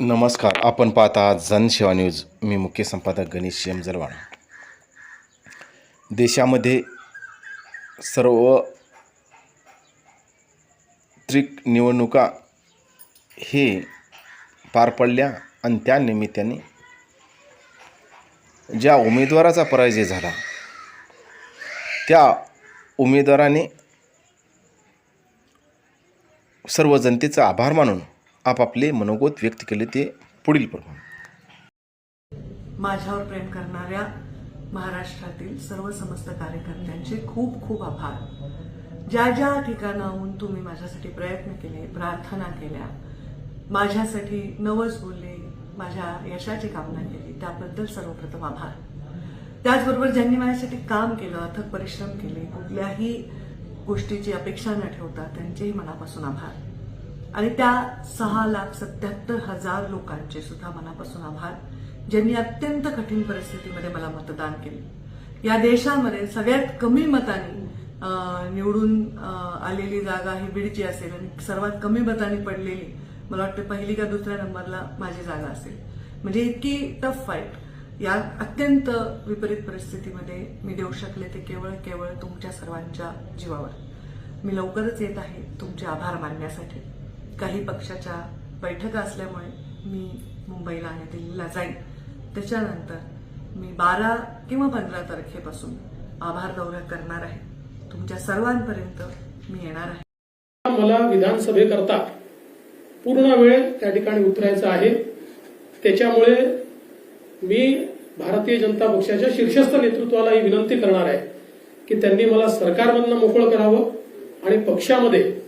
नमस्कार आपण पाहता जनसेवा न्यूज. मी मुख्य संपादक गणेश एम जलवाण देशामध्ये सर्व त्रिक निवडणुका हे पार पडल्या आणि त्या निमित्ताने ज्या उमेदवाराचा पराजय झाला त्या उमेदवाराने सर्व जनतेचा आभार मानून आपापले मनोगत व्यक्त केले ते पुढील प्रमाणे. माझ्यावर प्रेम करणाऱ्या महाराष्ट्रातील सर्व समस्त कार्यकर्त्यांचे खूप खूप आभार. ज्या ज्या ठिकाणाहून तुम्ही माझ्यासाठी प्रयत्न केले प्रार्थना केल्या माझ्यासाठी नवस बोलले माझ्या यशाची कामना केली त्याबद्दल सर्वप्रथम आभार. त्याचबरोबर ज्यांनी माझ्यासाठी काम केलं अथक परिश्रम केले कुठल्याही गोष्टीची अपेक्षा न ठेवता त्यांचेही मनापासून आभार. आणि त्या सहा लाख सत्याहत्तर हजार लोकांचे सुद्धा मनापासून आभार ज्यांनी अत्यंत कठीण परिस्थितीमध्ये मला मतदान केले. या देशामध्ये सगळ्यात कमी मतांनी निवडून आलेली जागा ही बीडची असेल आणि सर्वात कमी मतांनी पडलेली मला वाटतं पहिली का दुसऱ्या नंबरला माझी जागा असेल. म्हणजे इतकी टफ फाईट या अत्यंत विपरीत परिस्थितीमध्ये मी देऊ शकले ते केवळ केवळ तुमच्या सर्वांच्या जीवावर. मी लवकरच येत आहे तुमचे आभार मानण्यासाठी. काही पक्षाच्या बैठका असल्यामुळे मी मुंबईला आणि दिल्लीला जाईन. त्याच्यानंतर मी बारा किंवा पंधरा तारखेपासून आभार दौरा करणार आहे. तुमच्या सर्वांपर्यंत मी येणार आहे. मला विधानसभेकरता पूर्ण वेळ त्या ठिकाणी उतरायचं आहे. त्याच्यामुळे मी भारतीय जनता पक्षाच्या शीर्षस्थ नेतृत्वाला ही विनंती करणार आहे की त्यांनी मला सरकारमधनं मोकळं करावं आणि पक्षामध्ये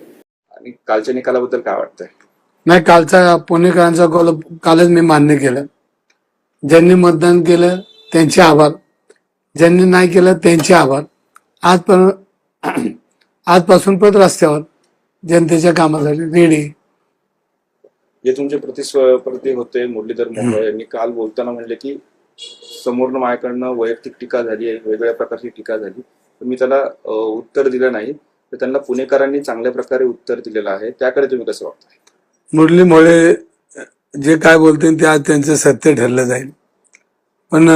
आणि कालच्या निकालाबद्दल काय वाटतंय? नाही कालचा पुणेकरांचा कॉल कालच मी मान्य केलं. ज्यांनी मतदान केलं त्यांचे आभार. ज्यांनी नाही केलं त्यांचे आभार. आज पण आजपासून परत रस्त्यावर जनतेच्या कामासाठी रेडी जे तुमचे प्रतिस्पर्धी होते मुरलीधर मोहोळ यांनी काल बोलताना म्हणले की समोरनं माझ्याकडनं वैयक्तिक टीका झाली आहे वेगवेगळ्या प्रकारची टीका झाली. तर मी त्याला उत्तर दिलं नाही. तर त्यांना पुणेकरांनी चांगल्या प्रकारे उत्तर दिलेलं आहे. त्याकडे तुम्ही कसं वागताय मुरली मोळे जे काय बोलतील ते आज त्यांचं सत्य ठरलं जाईल. पण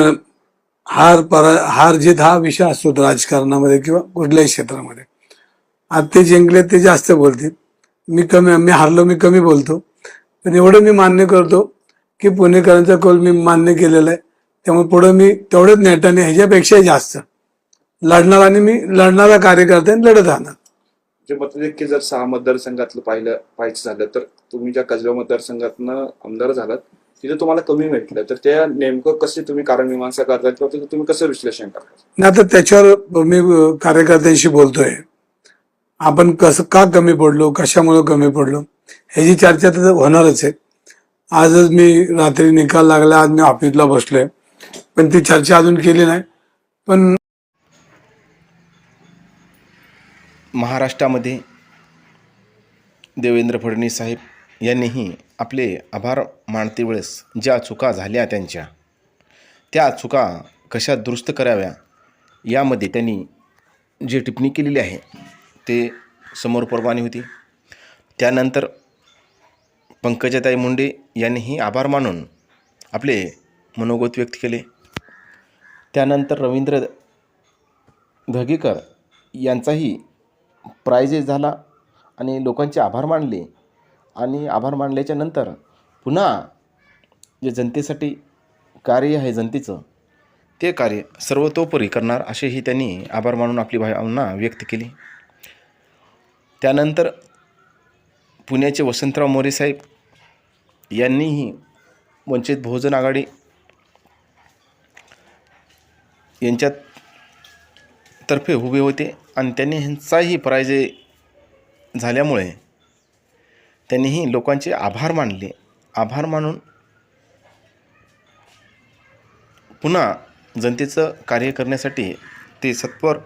हार परा हार जीत हा विषय असतो राजकारणामध्ये किंवा कुठल्याही क्षेत्रामध्ये. आज ते जिंकले ते जास्त बोलतील. मी कमी मी हारलो मी कमी बोलतो. पण एवढं मी मान्य करतो की पुणेकरांचा कौल मी मान्य केलेला आहे. त्यामुळे पुढे मी तेवढंच नेटाने ह्याच्यापेक्षाही जास्त लढणार आणि मी लढणारा कार्यकर्ते आणि लढत राहणार. जे मतदार जर सहा मतदारसंघातलं पाहिलं पाहायचं झालं तर तुम्ही ज्या कसबा मतदारसंघातनं आमदार झालात तिथे तुम्हाला कमी भेटलं. तर त्या नेमकं कसे तुम्ही कारणमीमांसा करतात करता किंवा तुम्ही कसं विश्लेषण करतात नाही आता त्याच्यावर मी कार्यकर्त्यांशी बोलतोय. आपण कसं का कमी पडलो कशामुळे कमी पडलो ह्याची चर्चा तर होणारच आहे. आजच मी रात्री निकाल लागला आज मी ऑफिसला बसलोय. पण ती चर्चा अजून केली नाही. पण महाराष्ट्रामध्ये देवेंद्र फडणवीस साहेब यांनीही आपले आभार मानते वेळेस ज्या चुका झाल्या त्यांच्या त्या चुका कशा दुरुस्त कराव्या यामध्ये त्यांनी जे टिप्पणी केलेली आहे ते समोर परवानी होती. त्यानंतर पंकजाताई मुंडे यांनीही आभार मानून आपले मनोगत व्यक्त केले. त्यानंतर रवींद्र धगेकर यांचाही प्रायजेस झाला आणि लोकांचे आभार मानले. आणि आभार मानल्याच्या नंतर पुन्हा जे जनतेसाठी कार्य आहे जनतेचं ते कार्य सर्वतोपरी करणार असेही त्यांनी आभार मानून आपली भावना व्यक्त केली. त्यानंतर पुण्याचे वसंतराव मोरे साहेब यांनीही वंचित बहुजन आघाडी यांच्यात तर्फे उभे होते. आणि त्यांनी ह्यांचाही पराजय झाल्यामुळे त्यांनीही लोकांचे आभार मानले. आभार मानून पुन्हा जनतेचं कार्य करण्यासाठी ते सत्वर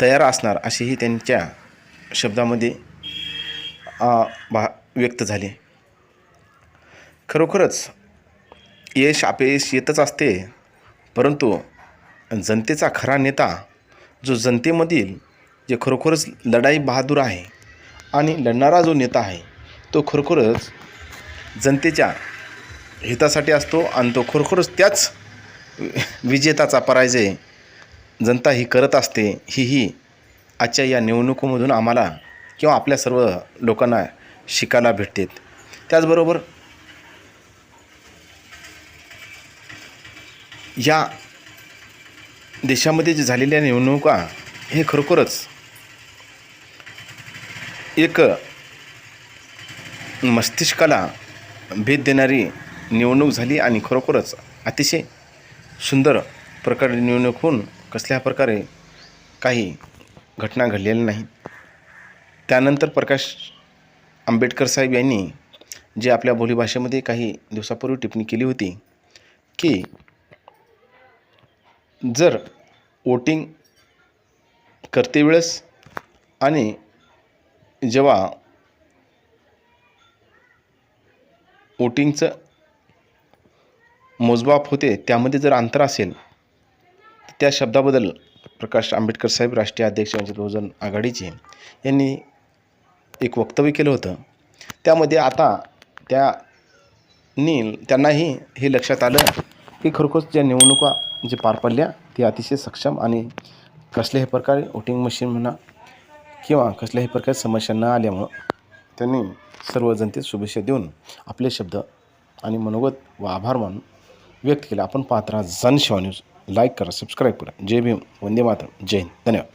तयार असणार अशीही त्यांच्या शब्दामध्ये भा व्यक्त झाले. खरोखरच यश अपयश येतच असते परंतु जनतेचा खरा नेता जो जनतेमधील जे खरोखरच लढाई बहादूर आहे आणि लढणारा जो नेता आहे तो खरोखरच जनतेच्या हितासाठी असतो आणि तो खरोखरच त्याच विजेताचा पराजय जनता ही करत असते ही ही आजच्या या निवडणुकीमधून आम्हाला किंवा आपल्या सर्व लोकांना शिकायला भेटते त्याचबरोबर या देशामध्ये जे झालेल्या निवडणुका हे खरोखरच एक मस्तिष्काला भेद देणारी निवडणूक झाली आणि खरोखरच अतिशय सुंदर प्रकारे निवडणूक होऊन कसल्या प्रकारे काही घटना घडलेल्या नाहीत. त्यानंतर प्रकाश आंबेडकर साहेब यांनी जे आपल्या बोलीभाषेमध्ये काही दिवसापूर्वी टिप्पणी केली होती की जर वोटिंग करते वेळेस आणि जेव्हा वोटिंगचं मोजमाप होते त्यामध्ये जर अंतर असेल तर त्या शब्दाबद्दल प्रकाश आंबेडकर साहेब राष्ट्रीय अध्यक्ष म्हणजे बहुजन आघाडीचे यांनी एक वक्तव्य केलं होतं. त्यामध्ये आता त्यांनी त्यांनाही हे लक्षात आलं की खरोखर ज्या निवडणुका जे पार पडल्या ते अतिशय सक्षम आणि कसल्याही प्रकारे वोटिंग मशीन म्हणा किंवा कसल्याही प्रकारे समस्या न आल्यामुळं त्यांनी सर्व जनतेत शुभेच्छा देऊन आपले शब्द आणि मनोगत व आभार मानून व्यक्त केला. आपण पाहत राहा जनशिवा न्यूज. लाईक करा सबस्क्राईब करा. जय भीम. वंदे मातरम. जय हिंद. धन्यवाद.